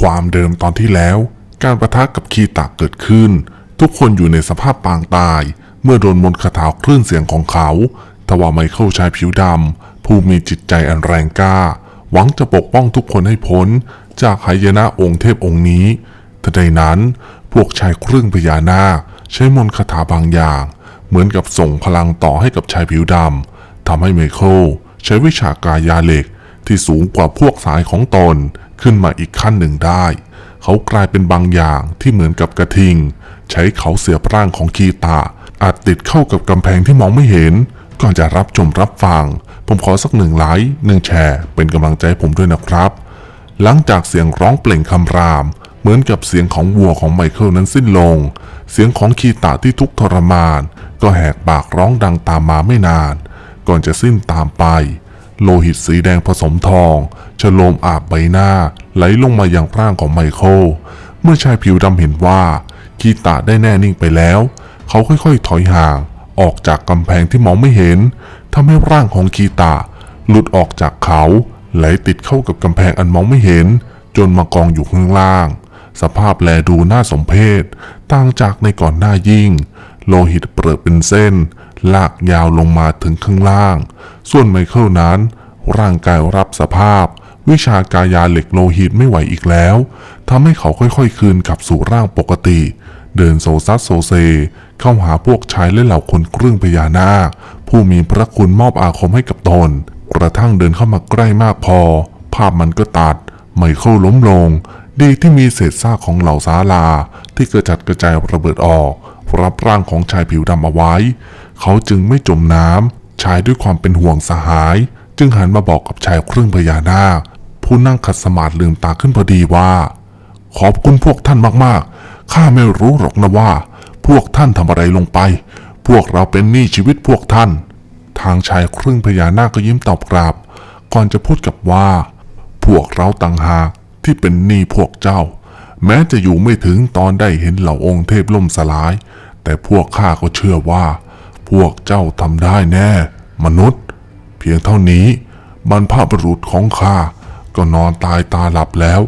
ความเดิมตอนที่แล้ว การประทะกับคีตะเกิดขึ้น ทุกคนอยู่ในสภาพปางตาย เมื่อโดนมนต์คาถาคลื่นเสียงของเขาทว่าไมเคิลชายผิวดำผู้มีจิตใจอันแรงกล้า หวังจะปกป้องทุกคนให้พ้น จากหายนะองค์เทพองค์นี้ทันใดนั้น พวกชายครึ่งพญานาคใช้มนต์คาถาบางอย่าง เหมือนกับส่งพลังต่อให้กับชายผิวดำทำให้ไมเคิลใช้วิชากายาเหล็กที่สูงกว่าพวกสายของตน ขึ้นมาอีกขั้นหนึ่งได้ เขากลายเป็นบางอย่างที่เหมือนกับกระทิง ใช้เขาเสียบร่างของคีตาอาจติดเข้ากับกำแพงที่มองไม่เห็น ก่อนจะรับชมรับฟัง ผมขอสักหนึ่งไลค์หนึ่งแชร์เป็นกำลังใจผมด้วยนะครับ หลังจากเสียงร้องเปล่งคำราม เหมือนกับเสียงของวัวของไมเคิลนั้นสิ้นลง เสียงของคีตาที่ทุกทรมาน ก็แหกปากร้องดังตามมาไม่นาน ก่อนจะสิ้นตามไป โลหิตสีแดงผสมทอง ฉโลมอาบใบหน้าไหลลงมาอย่างร่างของไมเคิลเมื่อชายผิวดำเห็นว่าคีตาได้แน่นิ่งไปแล้ว เขาค่อยๆถอยห่าง ออกจากกำแพงที่มองไม่เห็นทำให้ร่างของคีตาหลุดออกจากเขาไหลติดเข้ากับกำแพงอันมองไม่เห็น จนมากองอยู่ข้างล่าง สภาพแลดูน่าสมเพชต่างจากในก่อนหน้ายิ่ง โลหิตเปรอะเป็นเส้น ลากยาวลงมาถึงข้างล่าง ส่วนไมเคิลนั้น ร่างกายรับสภาพ วิชากายาเหล็กโลหิตไม่ไหวอีกแล้วทำให้เขาค่อยๆ คืนกลับสู่ร่างปกติ เดินโซซัสโซเซ เข้าหาพวกชายและเหล่าคนเครื่องพญานาค ผู้มีพระคุณมอบอาคมให้กับตน กระทั่งเดินเข้ามาใกล้มากพอ ภาพมันก็ตัด ไมเคิลล้มลง ดีที่มีเศษซากของเหล่าซาลา ที่กระจัดกระจายระเบิดออก รับร่างของชายผิวดำเอาไว้ เขาจึงไม่จมน้ำชายด้วยความเป็นห่วงสหาย จึงหันมาบอกกับชายเครื่องพญานาค ผู้นั่งขัดสมาธิลืมตาขึ้นพอดีว่า ขอบคุณพวกท่านมากๆ ข้าไม่รู้หรอกนะว่า พวกท่านทำอะไรลงไป พวกเราเป็นหนี้ชีวิตพวกท่าน ทางชายครึ่งพญานาคก็ยิ้มตอบกลับก่อนจะพูดกับว่า พวกเราต่างหากที่เป็นหนี้พวกเจ้า แม้จะอยู่ไม่ถึงตอนได้เห็นเหล่าองค์เทพล่มสลาย แต่พวกข้าก็เชื่อว่า พวกเจ้าทำได้แน่ มนุษย์ เพียงเท่านี้บรรพบุรุษของข้า ก็นอนตายตาหลับแล้ว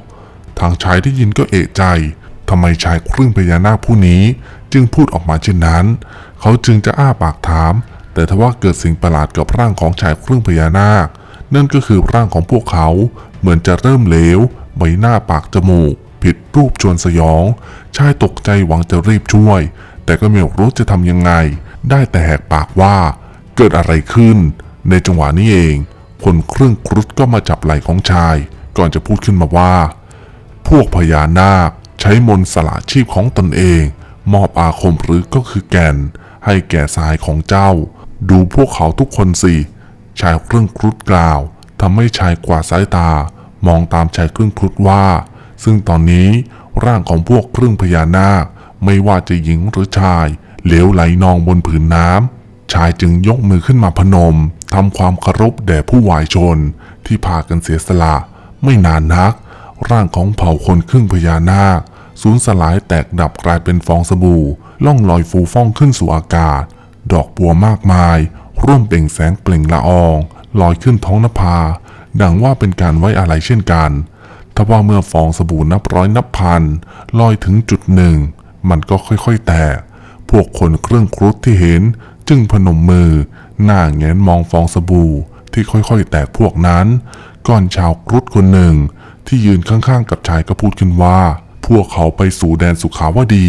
ทางชายได้ยินก็เอะใจทำไมชายครึ่งพญานาคผู้นี้ จึงพูดออกมาเช่นนั้น เขาจึงจะอ้าปากถาม แต่ทว่าเกิดสิ่งประหลาดกับร่างของชายครึ่งพญานาค นั่นก็คือร่างของพวกเขาเหมือนจะเริ่มเหลวใบหน้าปากจมูก ผิดรูปชวนสยอง ชายตกใจหวังจะรีบช่วย แต่ก็ไม่รู้จะทำยังไง ได้แต่แหกปากว่า เกิดอะไรขึ้น ในจังหวะนี้เอง คนเครื่องครุฑก็มาจับไหล่ของชาย ก่อนจะพูดขึ้นมาว่า พวกพญานาคใช้มนต์สละชีพของตนเอง มอบอาคมหรือก็คือแก่น ให้แก่สายของเจ้า ดูพวกเขาทุกคนสิ ชายเครื่องครุฑกล่าวทำให้ชายกวาดสายตา มองตามชายเครื่องครุฑว่า ซึ่งตอนนี้ร่างของพวกเครื่องพญานาค ไม่ว่าจะหญิงหรือชายเหลวไหลนองบนผืนน้ำชายจึงยกมือขึ้นมาพนม ทำความเคารพแด่ผู้วายชนที่พากันเสียสละ ไม่นานนัก ร่างของเผ่าคนครึ่งพญานาคสูญสลายแตกดับกลายเป็นฟองสบู่ ล่องลอยฟูฟ่องขึ้นสู่อากาศ ดอกบัวมากมาย ร่วมเปล่งแสงเปล่งละออง ลอยขึ้นท้องนภา ดังว่าเป็นการไว้อะไรเช่นกันทว่าเมื่อฟองสบู่นับร้อยนับพันลอยถึงจุดหนึ่ง มันก็ค่อยๆแตก พวกคนเครื่องครุฑที่เห็นจึงพนมมือ หน้าแงนมองฟองสบู่ที่ค่อยๆ แตกพวกนั้น ก่อนชาวครุฑคนหนึ่ง ที่ยืนข้างๆ กับชายก็พูดขึ้นว่า พวกเขาไปสู่แดนสุขาวดี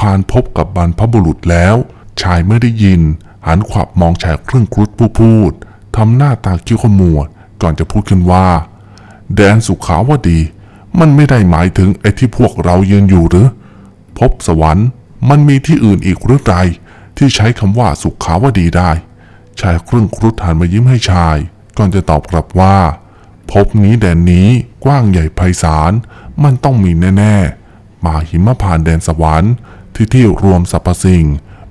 ผ่านพบกับบรรพบุรุษแล้ว ชายเมื่อได้ยิน หันขวับมองชายเครื่องครุฑผู้พูดทำหน้าตาคิ้วขมวดก่อนจะพูดขึ้นว่า แดนสุขาวดี มันไม่ได้หมายถึงไอ้ที่พวกเรายืนอยู่หรือ พบสวรรค์ มันมีที่อื่นอีกหรือไรที่ใช้คำว่าสุขาวดีได้ ชายครึ่งครุฑหันมายิ้มให้ชาย ก่อนจะตอบกลับว่า พบนี้แดนนี้กว้างใหญ่ไพศาล มันต้องมีแน่ๆป่าหิมพานแดนสวรรค์ ที่ที่รวมสรรพสิ่ง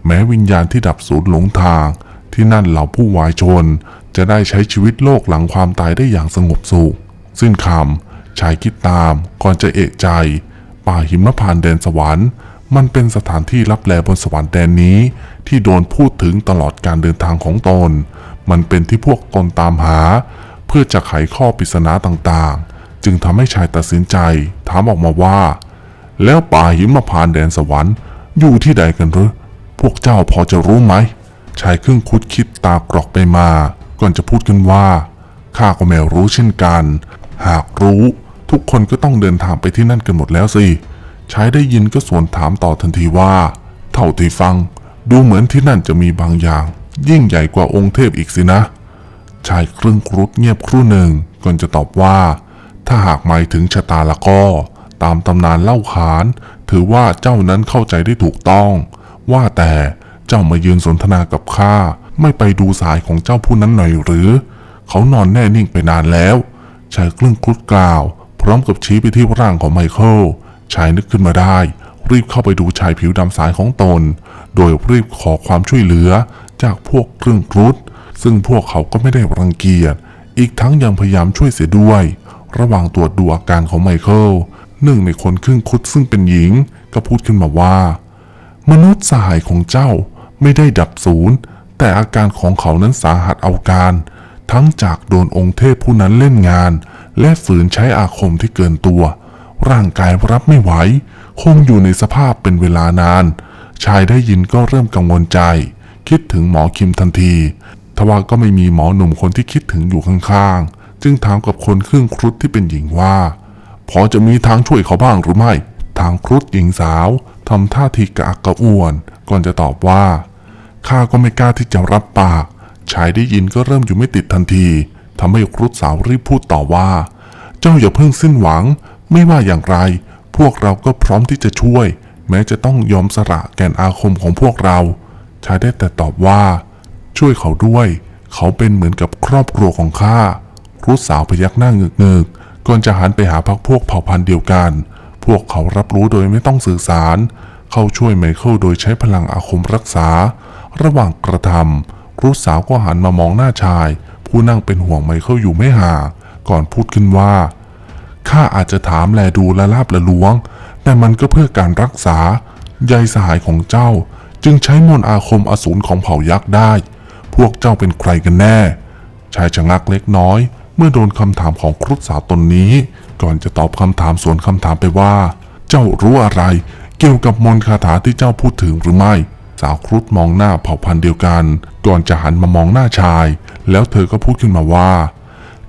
แม้วิญญาณที่ดับสูญหลงทาง ที่นั่นเหล่าผู้วายชน จะได้ใช้ชีวิตโลกหลังความตายได้อย่างสงบสุขสิ้นคำชายคิดตามก่อนจะเอะใจ ป่าหิมพานแดนสวรรค์ มันเป็นสถานที่รับแลบนสวรรค์แดนนี้ ที่โดนพูดถึงตลอดการเดินทางของตน มันเป็นที่พวกตนตามหา เพื่อจะไขข้อปริศนาต่างๆ จึงทำให้ชายตัดสินใจทามออกมาว่า แล้วป่าหิมพานแดนสวรรค์ อยู่ที่ใดกันหรือ พวกเจ้าพอจะรู้ไหม ชายครึ่งคุดคิดตากรอกไปมา ก่อนจะพูดขึ้นว่าข้าก็ไม่รู้เช่นกัน หากรู้ ทุกคนก็ต้องเดินทางไปที่นั่นกันหมดแล้วสิ ชายได้ยินก็สวนถามต่อทันทีว่า เท่าที่ฟัง ดูเหมือนที่นั่นจะมีบางอย่าง ยิ่งใหญ่กว่าองค์เทพอีกสินะ ชายครึ่งครุฑเงียบครู่หนึ่งก่อนจะตอบว่า ถ้าหากหมายถึงชะตาละก็ ตามตำนานเล่าขาน ถือว่าเจ้านั้นเข้าใจได้ถูกต้อง ว่าแต่เจ้ามายืนสนทนากับข้าไม่ไปดูสายของเจ้าผู้นั้นหน่อยหรือ เขานอนแน่นิ่งไปนานแล้วชายครึ่งครุฑกล่าว พร้อมกับชี้ไปที่ร่างของไมเคิล ชายนึกขึ้นมาได้ รีบเข้าไปดูชายผิวดำสายของตน โดยรีบขอความช่วยเหลือจากพวกเครึ่องครุฑซึ่งพวกเขาก็ไม่ได้รังเกียจ อีกทั้งยังพยายามช่วยเสียด้วย ระหว่างตรวจดูอาการของไมเคิลหนึ่งในคนครึ่งครุฑซึ่งเป็นหญิงก็พูดขึ้นมาว่า มนุษย์สหายของเจ้าไม่ได้ดับศูนย์แต่อาการของเขานั้นสาหัสเอาการ ทั้งจากโดนองค์เทพผู้นั้นเล่นงาน และฝืนใช้อาคมที่เกินตัว ร่างกายรับไม่ไหว คงอยู่ในสภาพเป็นเวลานาน ชายได้ยินก็เริ่มกังวลใจ คิดถึงหมอคิมทันที ทว่าก็ไม่มีหมอหนุ่มคนที่คิดถึงอยู่ข้างๆ จึงถามกับคนครึ่งครุฑที่เป็นหญิงว่า พอจะมีทางช่วยเขาบ้างหรือไม่ ทางครุฑหญิงสาวทำท่าทีกระอักกระอ่วน ก่อนจะตอบว่า ข้าก็ไม่กล้าที่จะรับปาก ชายได้ยินก็เริ่มอยู่ไม่ติดทันทีทำให้ครุฑสาวรีบพูดต่อว่า เจ้าอย่าเพิ่งสิ้นหวัง ไม่ว่าอย่างไร พวกเราก็พร้อมที่จะช่วย แม้จะต้องยอมสละแก่นอาคมของพวกเรา ชายได้แต่ตอบว่า ช่วยเขาด้วย เขาเป็นเหมือนกับครอบครัวของข้ารุฑสาวพยักหน้าเงึกเงกๆก่อนจะหันไปหาพักพวกเผ่าพันธุ์เดียวกัน พวกเขารับรู้โดยไม่ต้องสื่อสาร เข้าช่วยไมเคิลโดยใช้พลังอาคมรักษา ระหว่างกระทำรุฑสาวก็หันมามองหน้าชาย ผู้นั่งเป็นห่วงไมเคิลอยู่ไม่ห่างก่อนพูดขึ้นว่า ข้าอาจจะถามแลดูละลาบละล้วง แต่มันก็เพื่อการรักษาใยสหายของเจ้า จึงใช้มนต์อาคมอสูรของเผ่ายักษ์ได้ พวกเจ้าเป็นใครกันแน่ ชายชะงักเล็กน้อย เมื่อโดนคำถามของครุฑสาวตนนี้ ก่อนจะตอบคำถามสวนคำถามไปว่า เจ้ารู้อะไร เกี่ยวกับมนต์คาถาที่เจ้าพูดถึงหรือไม่ สาวครุฑมองหน้าเผ่าพันธุ์เดียวกัน ก่อนจะหันมามองหน้าชาย แล้วเธอก็พูดขึ้นมาว่า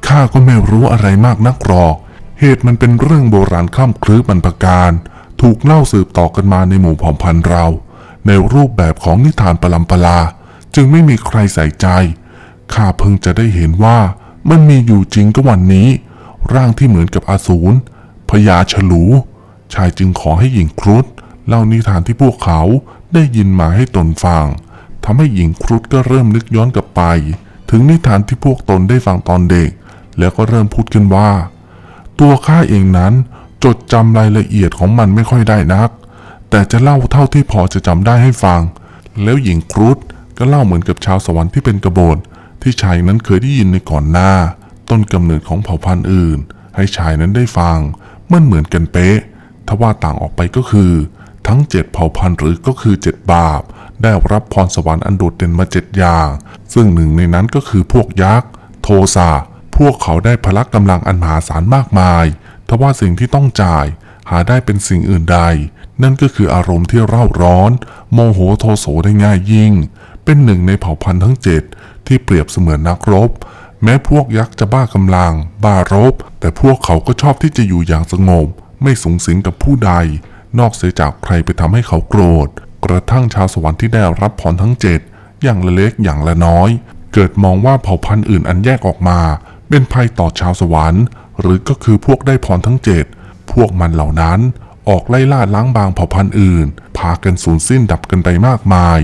ข้าก็ไม่รู้อะไรมากนักหรอก เหตุมันเป็นเรื่องโบราณข้ามคลือบรรพการ ถูกเล่าสืบต่อกันมาในหมู่ผ่าพันเรา ในรูปแบบของนิทานปลัมปลา จึงไม่มีใครใส่ใจ ข้าเพิ่งจะได้เห็นว่ามันมีอยู่จริงก็วันนี้ ร่างที่เหมือนกับอาสูรพญาฉลู ชายจึงขอให้หญิงครุฑเล่านิทานที่พวกเขาได้ยินมาให้ตนฟังทำให้หญิงครุฑก็เริ่มนึกย้อนกลับไป ถึงนิทานที่พวกตนได้ฟังตอนเด็ก แล้วก็เริ่มพูดขึ้นว่า ตัวข้าเองนั้นจดจำรายละเอียดของมันไม่ค่อยได้นัก แต่จะเล่าเท่าที่พอจะจำได้ให้ฟัง แล้วหญิงครุฑก็เล่าเหมือนกับชาวสวรรค์ที่เป็นกบฏที่ชายนั้นเคยได้ยินในก่อนหน้า ต้นกำเนิดของเผ่าพันธุ์อื่น ให้ชายนั้นได้ฟังมันเหมือนกันเป๊ะทว่าต่างออกไปก็คือ ทั้งเจ็ดเผ่าพันธุ์หรือก็คือเจ็ดบาป ได้รับพรสวรรค์อันโดดเด่นมาเจ็ดอย่าง ซึ่งหนึ่งในนั้นก็คือพวกยักษ์ โทสะ พวกเขาได้พละกำลังอันมหาศาลมากมาย ทว่าสิ่งที่ต้องจ่ายหาได้เป็นสิ่งอื่นใด นั่นก็คืออารมณ์ที่เร่าร้อน โมโหโทโสได้ง่ายยิ่ง เป็นหนึ่งในเผ่าพันธุ์ทั้งเจ็ดที่เปรียบเสมือนนักรบ แม้พวกยักษ์จะบ้ากำลัง บ้ารบ แต่พวกเขาก็ชอบที่จะอยู่อย่างสงบ ไม่สูงสิงกับผู้ใด นอกเสียจากใครไปทำให้เขาโกรธ กระทั่งชาวสวรรค์ที่ได้รับพรทั้งเจ็ดอย่างละเล็กอย่างละน้อย เกิดมองว่าเผ่าพันธุ์อื่นอันแยกออกมา เป็นภัยต่อชาวสวรรค์ หรือก็คือพวกได้พรทั้งเจ็ดพวกมันเหล่านั้นออกไล่ล่าล้างบางเผ่าพันธุ์อื่น พากันสูญสิ้นดับกันไปมากมาย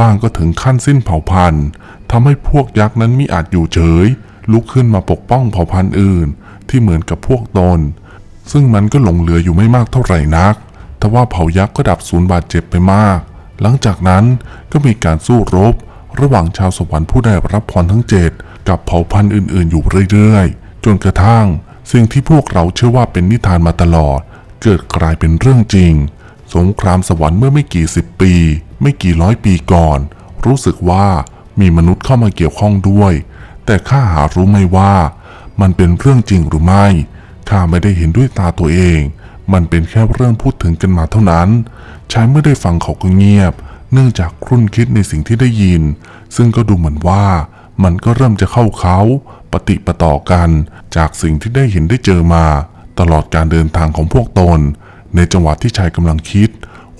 บ้างก็ถึงขั้นสิ้นเผ่าพันธุ์ทำให้พวกยักษ์นั้นมิอาจอยู่เฉย ลุกขึ้นมาปกป้องเผ่าพันธุ์อื่น ที่เหมือนกับพวกตน ซึ่งมันก็หลงเหลืออยู่ไม่มากเท่าไหร่นักทว่าเผ่ายักษ์ก็ดับสูญบาดเจ็บไปมาก หลังจากนั้นก็มีการสู้รบ ระหว่างชาวสวรรค์ผู้ได้รับพรทั้งเจ็ด กับเผ่าพันธุ์อื่นๆ อยู่เรื่อยๆ จนกระทั่ง สิ่งที่พวกเราเชื่อว่าเป็นนิทานมาตลอด เกิดกลายเป็นเรื่องจริง สงครามสวรรค์เมื่อไม่กี่สิบปี ไม่กี่ร้อยปีก่อน รู้สึกว่ามีมนุษย์เข้ามาเกี่ยวข้องด้วย แต่ข้าหารู้ไม่ว่า มันเป็นเรื่องจริงหรือไม่ข้าไม่ได้เห็นด้วยตาตัวเอง มันเป็นแค่เรื่องพูดถึงกันมาเท่านั้นชายเมื่อได้ฟังเขาก็เงียบ เนื่องจากครุ่นคิดในสิ่งที่ได้ยิน ซึ่งก็ดูเหมือนว่า มันก็เริ่มจะเข้าเขาปฏิปต่อกันจากสิ่งที่ได้เห็นได้เจอมา ตลอดการเดินทางของพวกตน ในจังหวะที่ชายกำลังคิด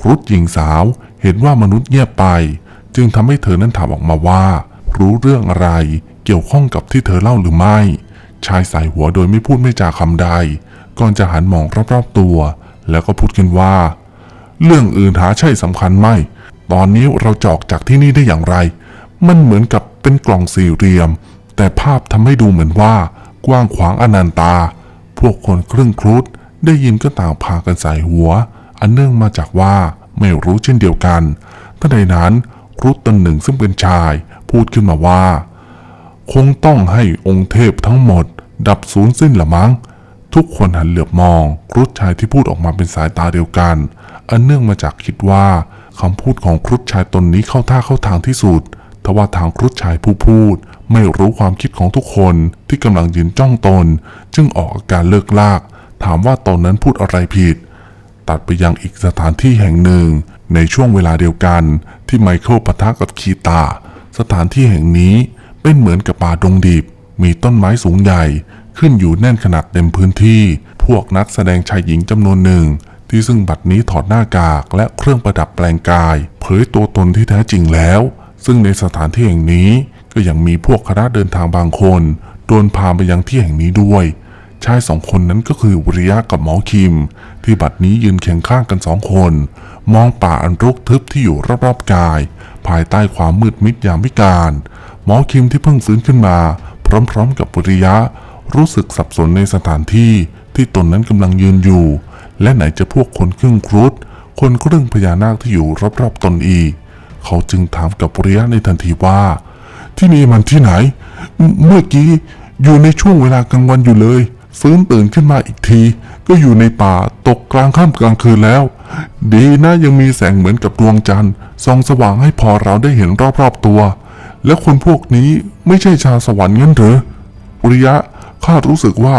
ครุฑหญิงสาวเห็นว่ามนุษย์เงียบไป จึงทำให้เธอนั้นถามออกมาว่า รู้เรื่องอะไรเกี่ยวข้องกับที่เธอเล่าหรือไม่ ชายสายหัวโดยไม่พูดไม่จาคำใด ก่อนจะหันมองรอบๆตัว แล้วก็พูดขึ้นว่า เรื่องอื่นหาใช่สำคัญไม่ ตอนนี้เราจะออกจากที่นี่ได้อย่างไร มันเหมือนกับ เป็นกล่องสี่เหลี่ยม แต่ภาพทำให้ดูเหมือนว่ากว้างขวางอนันตา พวกคนครึ่งครุฑได้ยินก็ต่างพากันใส่หัว อันเนื่องมาจากว่าไม่รู้เช่นเดียวกันทันใดนั้นครุฑตนหนึ่งซึ่งเป็นชายพูดขึ้นมาว่า คงต้องให้องค์เทพทั้งหมด ดับสูญสิ้นละมั้ง ทุกคนหันเหลือบมองครุฑชายที่พูดออกมาเป็นสายตาเดียวกัน อันเนื่องมาจากคิดว่าคำพูดของครุฑชายตนนี้เข้าท่าเข้าทางที่สุด ทว่าทางครุฑชายผู้พูด ไม่รู้ความคิดของทุกคนที่กำลังยืนจ้องตน จึงออกอาการเลิกลาก ถามว่าตนนั้นพูดอะไรผิด ตัดไปยังอีกสถานที่แห่งหนึ่ง ในช่วงเวลาเดียวกัน ที่ไมเคิลปะทะกับคีตา สถานที่แห่งนี้เป็นเหมือนกับป่าดงดิบ มีต้นไม้สูงใหญ่ ขึ้นอยู่แน่นขนาดเต็มพื้นที่ พวกนักแสดงชายหญิงจำนวนหนึ่งที่ซึ่งบัดนี้ถอดหน้ากากและเครื่องประดับแปลงกาย เผยตัวตนที่แท้จริงแล้ว ซึ่งในสถานที่แห่งนี้ก็ยังมีพวกคณะเดินทางบางคนโดนพาไปยังที่แห่งนี้ด้วย ชายสองคนนั้นก็คือวิริยะกับหมอคิม ที่บัดนี้ยืนเคียงข้างกันสองคน มองป่าอันรกทึบที่อยู่รอบๆกาย ภายใต้ความมืดมิดยามวิกาลหมอคิมที่เพิ่งฟื้นขึ้นมา พร้อมๆกับวิริยะ รู้สึกสับสนในสถานที่ที่ตนนั้นกำลังยืนอยู่ และไหนจะพวกคนครึ่งครุฑคนครึ่งพญานาคที่อยู่รอบๆตนอีก เขาจึงถามกับวิริยในทันทีว่า ที่นี่มันที่ไหน เมื่อกี้อยู่ในช่วงเวลากลางวันอยู่เลยฟื้นตื่นขึ้นมาอีกที ก็อยู่ในป่าตกกลางค่ำกลางคืนแล้ว ดีนะยังมีแสงเหมือนกับดวงจันทร์ส่องสว่างให้พอเราได้เห็นรอบๆตัว และคนพวกนี้ไม่ใช่ชาวสวรรค์งั้นเหรออุริยะข้ารู้สึกว่า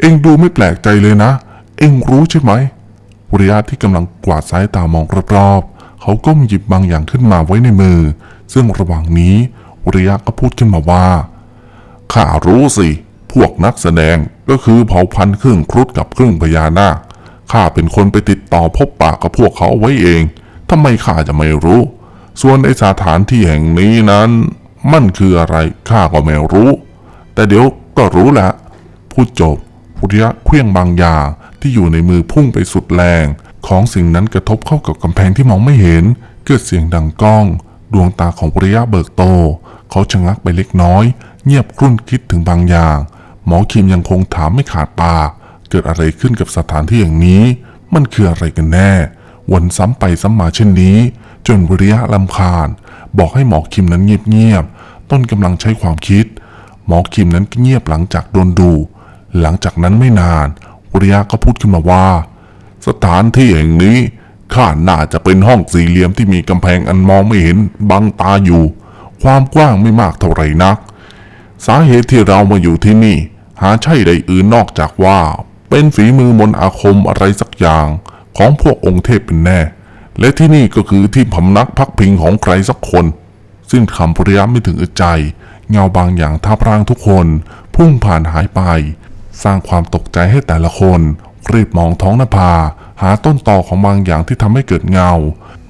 เอ็งดูไม่แปลกใจเลยนะ เอ็งรู้ใช่ไหมอุริยะที่กำลังกวาดสายตามองรอบๆ เขาก้มหยิบบางอย่างขึ้นมาไว้ในมือ ซึ่งระหว่างนี้อุริยะก็พูดขึ้นมาว่า ข้ารู้สิ พวกนักแสดงก็คือเผ่าพันธุ์ครึ่งครุฑกับครึ่งพญานาค ข้าเป็นคนไปติดต่อพบปะกับพวกเขาไว้เอง ทำไมข้าจะไม่รู้ ส่วนในสถานที่แห่งนี้นั้น มันคืออะไรข้าก็ไม่รู้ แต่เดี๋ยวก็รู้แหละพูดจบพุริยะเคลื่องบางอย่างที่อยู่ในมือพุ่งไปสุดแรง ของสิ่งนั้นกระทบเข้ากับกำแพงที่มองไม่เห็น เกิดเสียงดังก้อง ดวงตาของพุริยะเบิกโต เขาชะงักไปเล็กน้อย เงียบครุ่นคิดถึงบางอย่าง หมอคิมยังคงถามไม่ขาดปากเกิดอะไรขึ้นกับสถานที่อย่างนี้ มันคืออะไรกันแน่ วนซ้ำไปซ้ำมาเช่นนี้ จนวิริยะลำคาญ บอกให้หมอคิมนั้นเงียบๆ ต้นกำลังใช้ความคิด หมอคิมนั้นเงียบหลังจากโดนดู หลังจากนั้นไม่นานวิริยะก็พูดขึ้นมาว่า สถานที่แห่งนี้ข้าน่าจะเป็นห้องสี่เหลี่ยมที่มีกำแพงอันมองไม่เห็นบังตาอยู่ ความกว้างไม่มากเท่าไหร่นัก สาเหตุที่เรามาอยู่ที่นี่ หาใช่ใดอื่นนอกจากว่า เป็นฝีมือมนต์อาคมอะไรสักอย่างของพวกองค์เทพเป็นแน่ และที่นี่ก็คือที่พำนักพักพิงของใครสักคน ซึ่งคำพริยะไม่ถึงอึดใจ เงาบางอย่างทับร่างทุกคน พุ่งผ่านหายไป สร้างความตกใจให้แต่ละคน รีบมองท้องนภา หาต้นตอของบางอย่างที่ทำให้เกิดเงา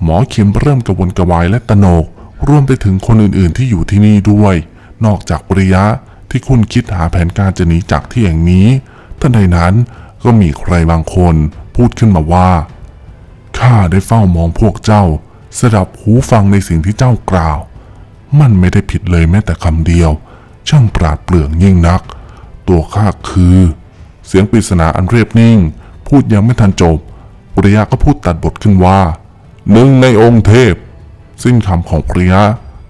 หมอคิมเริ่มกระวนกระวายและตระหนก รวมไปถึงคนอื่นๆที่อยู่ที่นี่ด้วย นอกจากปริยะที่คุณคิดหาแผนการจะหนีจากที่แห่งนี้ทันใดนั้นก็มีใครบางคนพูดขึ้นมาว่าข้าได้เฝ้ามองพวกเจ้า สดับหูฟังในสิ่งที่เจ้ากล่าว มันไม่ได้ผิดเลยแม้แต่คำเดียว ช่างปราดเปรื่องยิ่งนัก ตัวข้าคือ เสียงปริศนาอันเรียบนิ่ง พูดยังไม่ทันจบปริยะก็พูดตัดบทขึ้นว่า หนึ่งในองค์เทพ สิ้นคำของปริยะ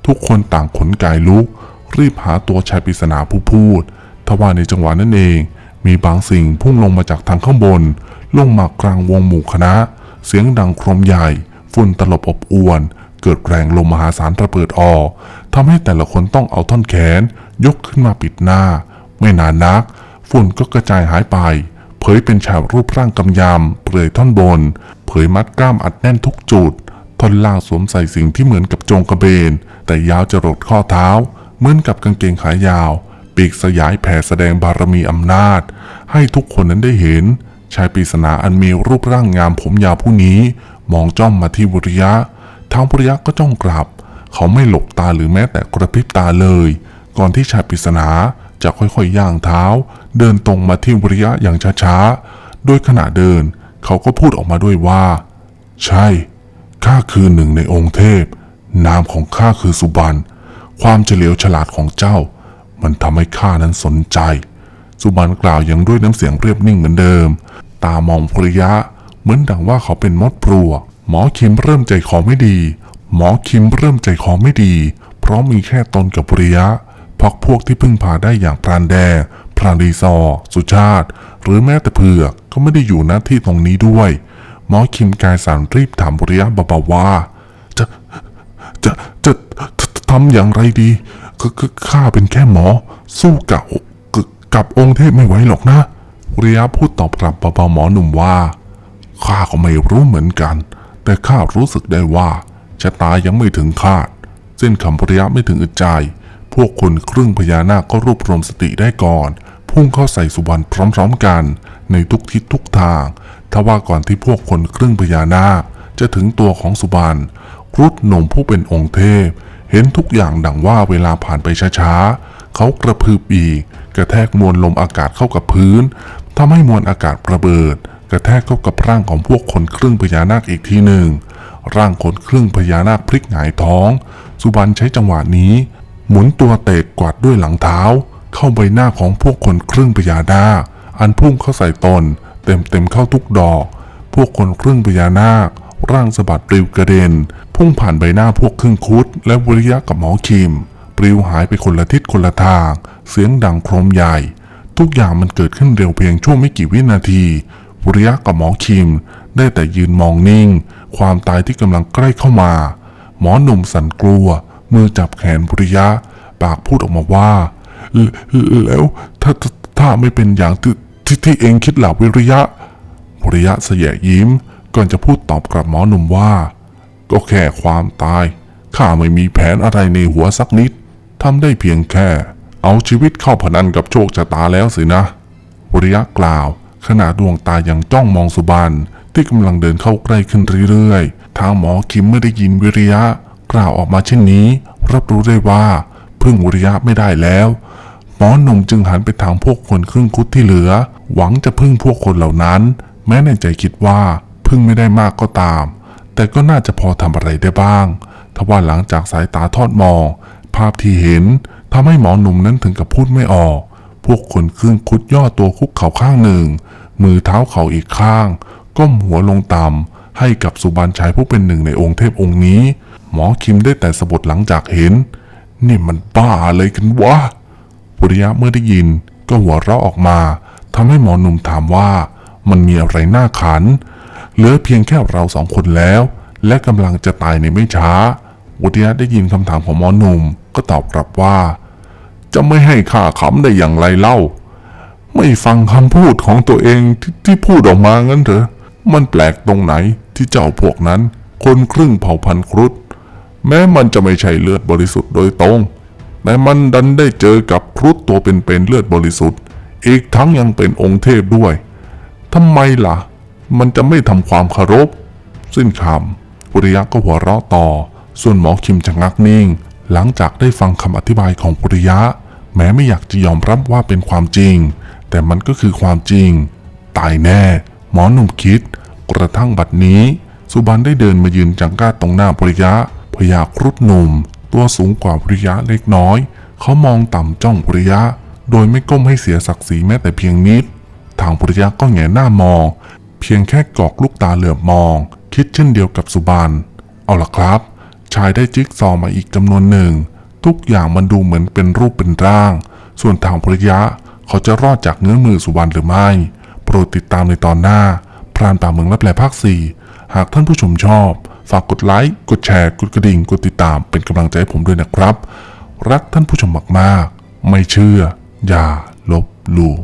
ทุกคนต่างขนกายลุก รีบหาตัวชายปริศนาผู้พูดทว่าในจังหวะนั้นเอง มีบางสิ่งพุ่งลงมาจากทางข้างบน ลงมากลางวงหมู่คณะ เสียงดังโครมใหญ่ฝุ่นตลบอบอวน เกิดแรงลมมหาศาลระเบิดออกทำให้แต่ละคนต้องเอาท่อนแขน ยกขึ้นมาปิดหน้า ไม่นานนัก ฝุ่นก็กระจายหายไป เผยเป็นชายรูปร่างกำยำ เปลือยท่อนบน เผยมัดกล้ามอัดแน่นทุกจุด ท่อนล่างสวมใส่สิ่งที่เหมือนกับจงกระเบน แต่ยาวจรดข้อเท้า เหมือนกับกางเกงขายาว ปีกสยายแผ่แสดงบารมีอำนาจ ให้ทุกคนนั้นได้เห็น ชายปริศนาอันมีรูปร่างงามผมยาวผู้นี้ มองจ้องมาที่บุริยะทางบุริยะก็จ้องกลับ เขาไม่หลบตาหรือแม้แต่กระพริบตาเลย ก่อนที่ชายปริศนา จะค่อยๆย่างเท้า เดินตรงมาที่บุริยะอย่างช้าๆ โดยขณะเดินเขาก็พูดออกมาด้วยว่า ใช่ ข้าคือหนึ่งในองค์เทพ นามของข้าคือสุบันความเฉลียวฉลาดของเจ้า มันทำให้ข้านั้นสนใจ สุบันกล่าวยังด้วยน้ำเสียงเรียบนิ่งเหมือนเดิม ตามองภริยะ เหมือนดังว่าเขาเป็นมดปลวกหมอคิมเริ่มใจคอไม่ดี หมอคิมเริ่มใจคอไม่ดี เพราะมีแค่ตนกับภริยะ พักพวกที่พึ่งพาได้อย่างพรานแดงพรานรีซอ สุชาติ หรือแม้แต่เผือกก็ไม่ได้อยู่หน้าที่ตรงนี้ด้วย หมอคิมกายสารรีบถามภริยะเบาๆว่าจะจะจะจะทำอย่างไรดีก็ข้าเป็นแค่หมอ สู้กับกับกับองค์เทพไม่ไหวหรอกนะเรียพูดตอบกลับเบาๆหมอหนุ่มว่าข้าก็ไม่รู้เหมือนกัน แต่ข้ารู้สึกได้ว่าชะตายังไม่ถึงคาด เส้นคำปริยะไม่ถึงอึดใจ วกคนครึ่งพญานาคก็รวบรวมสติได้ก่อน พุ่งเข้าใส่สุวรรณพร้อมๆกัน ในทุกทิศทุกทางทว่าก่อนที่พวกคนครึ่งพญานาค จะถึงตัวของสุวรรณครุฑหนุ่มผู้เป็นองค์เทพ เห็นทุกอย่างดังว่าเวลาผ่านไปช้าๆเขากระพือปีกกระแทกมวลลมอากาศเข้ากับพื้นทำให้มวลอากาศระเบิด กระแทกเข้ากับร่างของพวกคนครึ่งพญานาคอีกทีหนึ่งร่างคนครึ่งพญานาคพลิกหงายท้อง สุบันใช้จังหวะนี้ หมุนตัวเตะกวาดด้วยหลังเท้า เข้าใบหน้าของพวกคนครึ่งพญานาคอันพุ่งเข้าใส่ตน เต็มเต็มเข้าทุกดอก พวกคนครึ่งพญานาค ร่างสะบัดปลิวกระเด็น พุ่งผ่านใบหน้าพวกครึ่งคุด และวิริยะกับหมอคิม ปลิวหายไปคนละทิศคนละทาง เสียงดังโครมใหญ่ ทุกอย่างมันเกิดขึ้นเร็วเพียงช่วงไม่กี่วินาทีวิริยะกับหมอคิม ได้แต่ยืนมองนิ่ง ความตายที่กำลังใกล้เข้ามา หมอหนุ่มสั่นกลัว มือจับแขนวิริยะ ปากพูดออกมาว่า"แล้วถ้าถ้าไม่เป็นอย่างที่ที่ที่เองคิดหลับวิริยะภริยะเสยยิ้ม ก่อนจะพูดตอบกลับหมอหนุ่มว่า ก็แค่ความตาย ข้าไม่มีแผนอะไรในหัวสักนิดทำได้เพียงแค่ เอาชีวิตเข้าพนันกับโชคชะตาแล้วสินะภริยะกล่าว ขณะดวงตายังจ้องมองสุบันที่กำลังเดินเข้าใกล้ขึ้นเรื่อยๆ ทางหมอคิมไม่ได้ยินวิริยะ กล่าวออกมาเช่นนี้ รับรู้ได้ว่าพึ่งวิริยะไม่ได้แล้ว หมอหนุ่มจึงหันไปทางพวกคนครึ่งคุดที่เหลือ หวังจะพึ่งพวกคนเหล่านั้น แม้ในใจคิดว่าพึ่งไม่ได้มากก็ตาม แต่ก็น่าจะพอทำอะไรได้บ้างทว่าหลังจากสายตาทอดมอง ภาพที่เห็นทำให้หมอหนุ่มนั้นถึงกับพูดไม่ออก พวกคนครึ่งคุดย่อตัวคุกเข่าข้างหนึ่ง มือเท้าเข่าอีกข้าง ก้มหัวลงต่ำให้กับสุบานชัยผู้เป็นหนึ่งในองค์เทพองค์นี้ หมอคิมได้แต่สะบดหลังจากเห็น นี่มันบ้าอะไรกันวะปุริยะเมื่อได้ยินก็หัวเราะออกมาทำให้หมอหนุ่มถามว่า มันมีอะไรน่าขัน เหลือเพียงแค่เราสองคนแล้ว และกำลังจะตายในไม่ช้าปุริยะได้ยินคำถามของหมอหนุ่มก็ตอบกลับว่า จะไม่ให้ข้าขำได้อย่างไรเล่า ไม่ฟังคำพูดของตัวเองทที่พูดออกมางั้นเหรอมันแปลกตรงไหนที่เจ้าพวกนั้น คนครึ่งเผ่าพันธุ์ครุฑ แม้มันจะไม่ใช่เลือดบริสุทธิ์โดยตรง แต่มันดันได้เจอกับครุฑตัวเป็นๆเลือดบริสุทธิ์ อีกทั้งยังเป็นองค์เทพด้วยทำไมล่ะ มันจะไม่ทำความเคารพ สิ้นคำปุริยะก็หัวเราะต่อ ส่วนหมอคิมจะงักนิ่ง หลังจากได้ฟังคำอธิบายของปุริยะ แม้ไม่อยากจะยอมรับว่าเป็นความจริง แต่มันก็คือความจริง ตายแน่ หมอหนุ่มคิด กระทั่งบัดนี้ สุบันได้เดินมายืนจังก้าตรงหน้าปุริยะ พยาครุฑหนุ่ม ตัวสูงกว่าปุริยะเล็กน้อย เขามองต่ำจ้องปุริยะ โดยไม่ก้มให้เสียศักดิ์ศรีแม้แต่เพียงนิด ทางปุริยะก็แงหน้ามอง เพียงแค่กอกลูกตาเหลือบมอง คิดเช่นเดียวกับสุบานเอาล่ะครับ ชายได้จิ๊กซอมาอีกจำนวนหนึ่ง ทุกอย่างมันดูเหมือนเป็นรูปเป็นร่าง ส่วนทางภริยะเขาจะรอดจากเงื้อมือสุวรรณหรือไม่ โปรดติดตามในตอนหน้า พรานป่าเมืองและแปลภาค 4 หากท่านผู้ชมชอบ ฝากกดไลค์ กดแชร์ กดกระดิ่ง กดติดตามเป็นกำลังใจให้ผมด้วยนะครับ รักท่านผู้ชมมากๆ ไม่เชื่อ อย่าลบหลู่